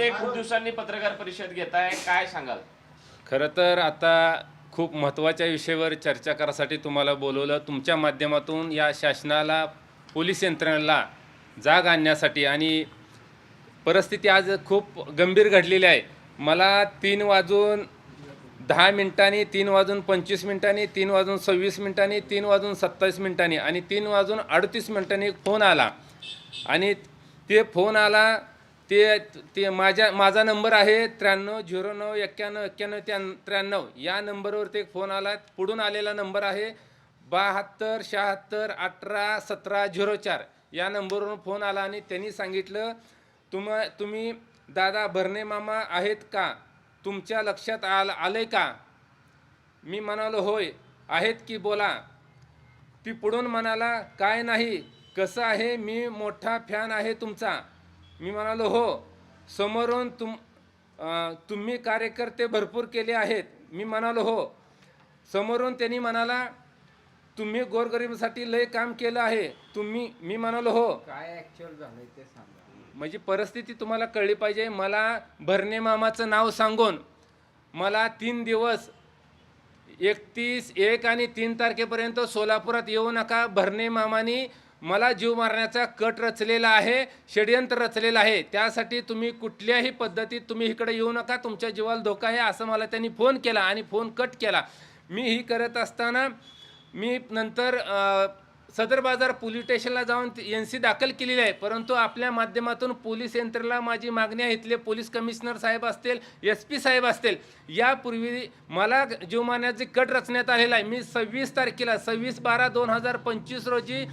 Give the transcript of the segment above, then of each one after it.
ते खूप दिवसांनी पत्रकार परिषद घेताय काय सांगाल? खरं तर आता खूप महत्त्वाच्या विषयावर चर्चा करासाठी तुम्हाला बोलवलं. तुमच्या माध्यमातून या शासनाला पोलीस यंत्रणेला जाग आणण्यासाठी आणि परिस्थिती आज खूप गंभीर घडलेली आहे. मला तीन वाजून दहा मिनिटांनी तीन वाजून पंचवीस मिनिटांनी तीन वाजून सव्वीस मिनिटांनी तीन वाजून सत्तावीस मिनिटांनी आणि तीन वाजून अडतीस मिनिटांनी एक फोन आला. आणि ते फोन आला ते ते माझ्या माझा नंबर आहे त्र्याण्णव झिरो नऊ एक्क्याण्णव एक्क्याण्णव त्या त्र्याण्णव. या नंबरवरती एक फोन आला पुढून आलेला नंबर आहे बहात्तर शहात्तर अठरा सतरा झिरो चार. या नंबरवरून फोन आला आणि त्यांनी सांगितलं तुम तुम्ही दादा भरणे मामा आहेत का? तुमच्या लक्षात आल आलंय का? मी म्हणालो होय आहेत की बोला. ती पुढून म्हणाला काय नाही कसं आहे? मी मोठा फॅन आहे तुमचा. मी म्हणालो हो समोरून तुम तुम्ही कार्यकर्ते भरपूर केले आहेत. मी म्हणालो हो. समोरून त्यांनी म्हणाला तुम्ही गोरगरिबासाठी लय काम केलं आहे. तुम्ही मी म्हणालो हो. काय ऍक्च्युअल झालंय ते सांगा. म्हणजे परिस्थिती तुम्हाला कळली पाहिजे. मला भरणे मामाचं नाव सांगून मला तीन दिवस एकतीस एक आणि तीन तारखेपर्यंत सोलापुरात येऊ नका. भरणे मामानी मला जीव मारण्याचा कट रचलेला आहे षडयंत्र रचलेलं आहे. त्यासाठी तुम्ही कुठल्याही पद्धतीत तुम्ही इकडे येऊ नका तुमच्या जीवाला धोका आहे असं मला त्यांनी फोन केला आणि फोन कट केला. मी ही करत असताना मी नंतर सदर बाजार पोलीस स्टेशनला जाऊन एन सी दाखल केलेली आहे. परंतु आपल्या माध्यमातून पोलीस यंत्रणेला माझी मागणी आहे इथले पोलीस कमिशनर साहेब असतील एस पी साहेब असतील यापूर्वी मला जीव मारण्याचे कट रचण्यात आलेला आहे. मी सव्वीस तारखेला सव्वीस बारा दोन हजार पंचवीस रोजी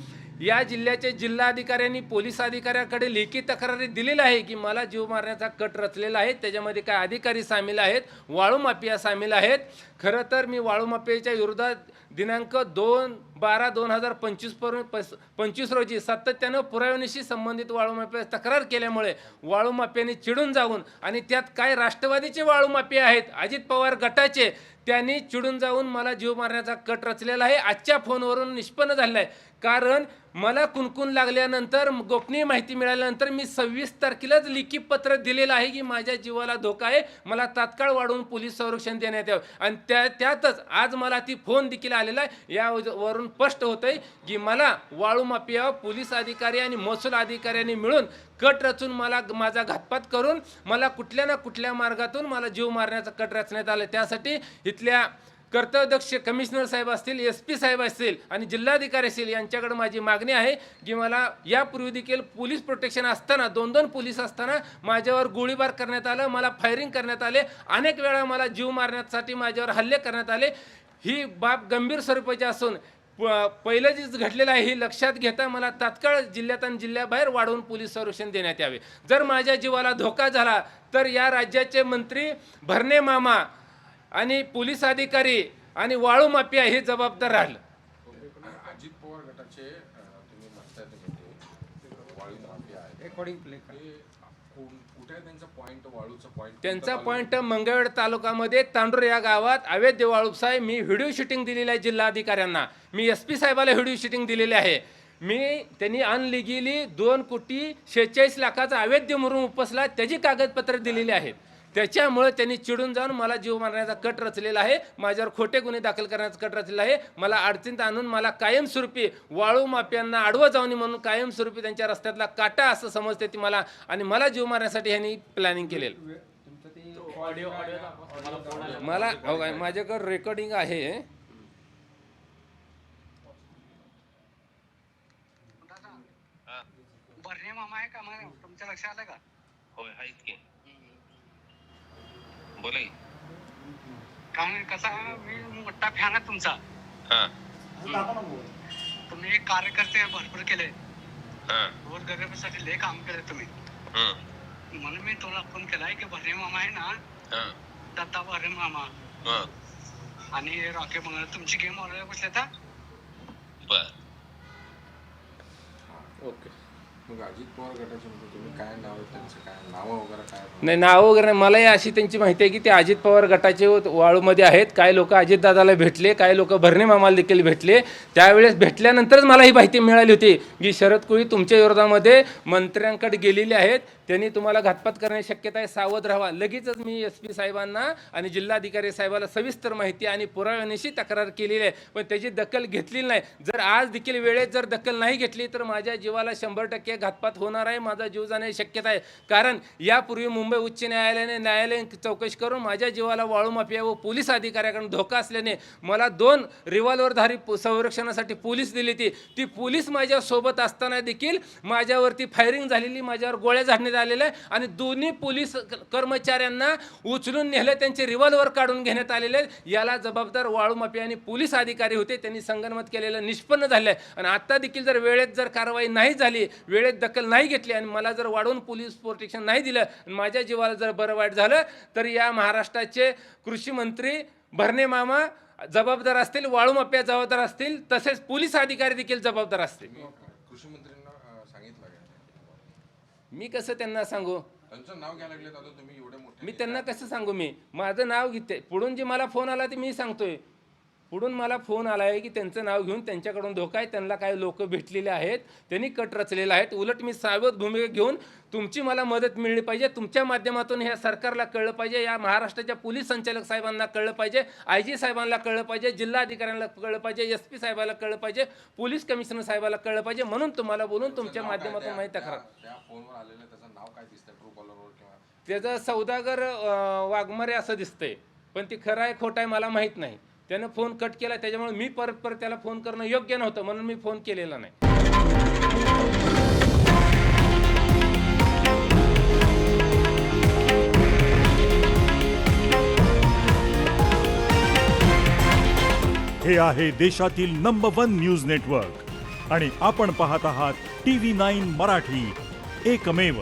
या जिल्ह्याचे जिल्हाधिकाऱ्यांनी पोलीस अधिकाऱ्याकडे लेखी तक्रारी दिलेली आहे की मला जीव मारण्याचा कट रचलेला आहे. त्याच्यामध्ये काय अधिकारी सामील आहेत वाळू माफिया सामील आहेत. खरं तर मी वाळू माफियाच्या विरोधात दिनांक दोन बारा दोन हजार पंचवीसपर्यंत पंचवीस रोजी सातत्यानं पुरावणीशी संबंधित वाळू माफिया तक्रार केल्यामुळे वाळू माफियाने चिडून जाऊन आणि त्यात काय राष्ट्रवादीचे वाळू माफिया आहेत अजित पवार गटाचे त्यांनी चिडून जाऊन मला जीव मारण्याचा कट रचलेला आहे. आजच्या फोनवरून निष्पन्न झालेला आहे. कारण मला कुणकुण लागल्यानंतर गोपनीय माहिती मिळाल्यानंतर मी सव्वीस तारखेलाच लिखी पत्र दिलेलं आहे की माझ्या जीवाला धोका आहे. मला तात्काळ वाढवून पोलीस संरक्षण देण्यात यावं. आणि त्या त्यातच आज मला ती फोन देखील आलेला आहे. यावरून स्पष्ट होतंय की मला वाळू माफिया पोलीस अधिकारी आणि महसूल अधिकाऱ्यांनी मिळून कट रचून मला माझा घातपात करून मला कुठल्या ना कुठल्या मार्गातून मला जीव मारण्याचा कट रचण्यात आलं. त्यासाठी इथल्या कर्तव्यदक्ष कमिशनर साहेब असतील एस पी साहेब असतील आणि जिल्हाधिकारी असतील यांच्याकडे माझी मागणी आहे की मला यापूर्वी देखील पोलीस प्रोटेक्शन असताना दोन दोन पोलीस असताना माझ्यावर गोळीबार करण्यात आलं मला फायरिंग करण्यात आले अनेक वेळा मला जीव मारण्यासाठी माझ्यावर हल्ले करण्यात आले. ही बाब गंभीर स्वरूपाची असून प- पहिलं जे घडलेलं आहे हे लक्षात घेता मला तात्काळ जिल्ह्यात आणि जिल्ह्याबाहेर वाढवून पोलीस संरक्षण देण्यात यावे. जर माझ्या जीवाला धोका झाला तर या राज्याचे मंत्री भरणे मामा आणि पोलीस अधिकारी आणि वाळू माफिया हे जबाबदार राहिलं. अजित पवार गटाचे तुम्ही म्हणताय तुम्ही वाळू माफिया रेकॉर्डिंग प्ले त्यांचा पॉईंट मंगळवेढ तालुक्यामध्ये तांडूर या गावात अवैध वाळू साहेब मी व्हिडिओ शूटिंग दिलेली आहे जिल्हाधिकाऱ्यांना. मी एस पी साहेबाला व्हिडिओ शूटिंग दिलेली आहे. मी त्यांनी अनलिगली दोन कोटी शेहेचाळीस लाखाचा अवैध म्हणून उपसला त्याची कागदपत्र दिलेली आहेत. त्याच्यामुळे त्यांनी चिडून जाऊन मला जीव मारण्याचा कट रचलेला आहे. माझ्यावर खोटे गुन्हे दाखल करण्याचा कट रचलेला आहे. मला अडचणीत आणून मला कायमस्वरूपी वाळू माफ्यांना आडवं जाऊन म्हणून कायमस्वरूपी त्यांच्या रस्त्यातला काटा असं समजते ती मला आणि मला जीव मारण्यासाठी ह्यांनी प्लॅनिंग केलेलं. मला हो काय, माझ्याकडे रेकॉर्डिंग आहे. बर्णे मामा आहे का? मग तुमच्या लक्षात आलं का? होय आहेत की. बोला की. कारण कसा मी मोठा फॅन आहे तुमचा. हा. तुम्ही कार्यकर्ते भरपूर केले. हा. गोरगरिबासाठी लय काम केले तुम्ही. हं, म्हणून मी तुला फोन केलाय की भरणे मामा आहे ना? हं, दत्ता भरणे मामा. हं. आणि रॉके मंगळ तुमची गेम ऑर्डर बसले तर बर. ओके. मग अजित पवार गटाचे म्हणजे तुम्ही काय नाव त्यांचं? काय नावं वगैरे काय? नाही नाव वगैरे नाही. मलाही अशी त्यांची माहिती आहे की ते अजित पवार गटाचे वाळूमध्ये आहेत. काही लोक अजितदादाला भेटले काही लोक भरणे मामाला देखील भेटले. त्यावेळेस भेटल्यानंतरच मला ही माहिती मिळाली होती की शरद कोळी तुमच्या विरोधामध्ये मंत्र्यांकडे गेलेले आहेत. त्यांनी तुम्हाला घातपात करण्याची शक्यता आहे सावध राहा. लगेचच मी एस पी साहेबांना आणि जिल्हाधिकारी साहेबाला सविस्तर माहिती आणि पुराव्यानिशी तक्रार केलेली आहे. पण त्याची दखल घेतलेली नाही. जर आज देखील वेळेत जर दखल नाही घेतली तर माझ्या जीवाला शंभर टक्के घातपात होणार आहे माझा जीव जाण्याची शक्यता आहे. कारण यापूर्वी मुंबई उच्च न्यायालयाने न्यायालयीन चौकशी करून माझ्या जीवाला वाळू माफिया व पोलीस अधिकाऱ्याकडून धोका असल्याने मला दोन रिव्हॉल्वरधारी संरक्षणासाठी पोलीस दिली ती ती पोलीस माझ्या सोबत असताना देखील माझ्यावरती फायरिंग झालेली माझ्यावर गोळ्या झाडण्यात आलेलं आहे आणि दोन्ही पोलीस कर्मचाऱ्यांना उचलून नेलं त्यांचे रिव्हॉल्वर काढून घेण्यात आलेले याला जबाबदार वाळू माफिया आणि पोलीस अधिकारी होते. त्यांनी संगनमत केलेलं निष्पन्न झालं आहे आणि आता देखील जर वेळेत जर कारवाई नाही झाली वेळेत दखल नाही घेतली आणि मला जर वाढवून पोलीस प्रोटेक्शन नाही दिलं आणि माझ्या जीवाला जर बरं वाईट झालं तर या महाराष्ट्राचे कृषी मंत्री भरणे मामा जबाबदार असतील वाळू माफिया जबाबदार असतील तसेच पोलीस अधिकारी देखील जबाबदार असतील तुम्ही कृषी मंत्र्यांना अं, सांगितलं का मी कसं त्यांना सांगू? त्यांचं नाव घ्यायला लागले आता तुम्ही एवढे मोठे मी त्यांना कसं सांगू मी? माझं नाव घेते. पुढून जे मला फोन आला ते मी सांगतोय. पुढून मला फोन आला आहे की त्यांचं नाव घेऊन त्यांच्याकडून धोका आहे त्यांना काही लोक भेटलेले आहेत त्यांनी कट रचलेले आहेत उलट मी सावध भूमिका घेऊन तुमची मला मदत मिळली पाहिजे. तुमच्या माध्यमातून ह्या सरकारला कळलं पाहिजे या महाराष्ट्राच्या पोलीस संचालक साहेबांना कळलं पाहिजे आय जी साहेबांना कळलं पाहिजे जिल्हा अधिकाऱ्यांना कळलं पाहिजे एस पी साहेबाला कळलं पाहिजे पोलीस कमिशनर साहेबाला कळलं पाहिजे. म्हणून तुम्हाला बोलून तुमच्या? माध्यमातून माहिती आलेलं त्याचं नाव काय दिसतंय ट्रू कॉलरवर किंवा त्याचं सौदागर वाघमारे असं दिसतंय. पण ती खरं आहे खोटं आहे मला माहीत नाही. त्यानं फोन कट केला त्याच्यामुळे मी परत परत त्याला फोन करणं योग्य नव्हतं म्हणून मी फोन केलेला नाही. हे आहे देशातील नंबर वन न्यूज नेटवर्क आणि आपण पाहत आहात टी व्ही नाईन मराठी. एकमेव.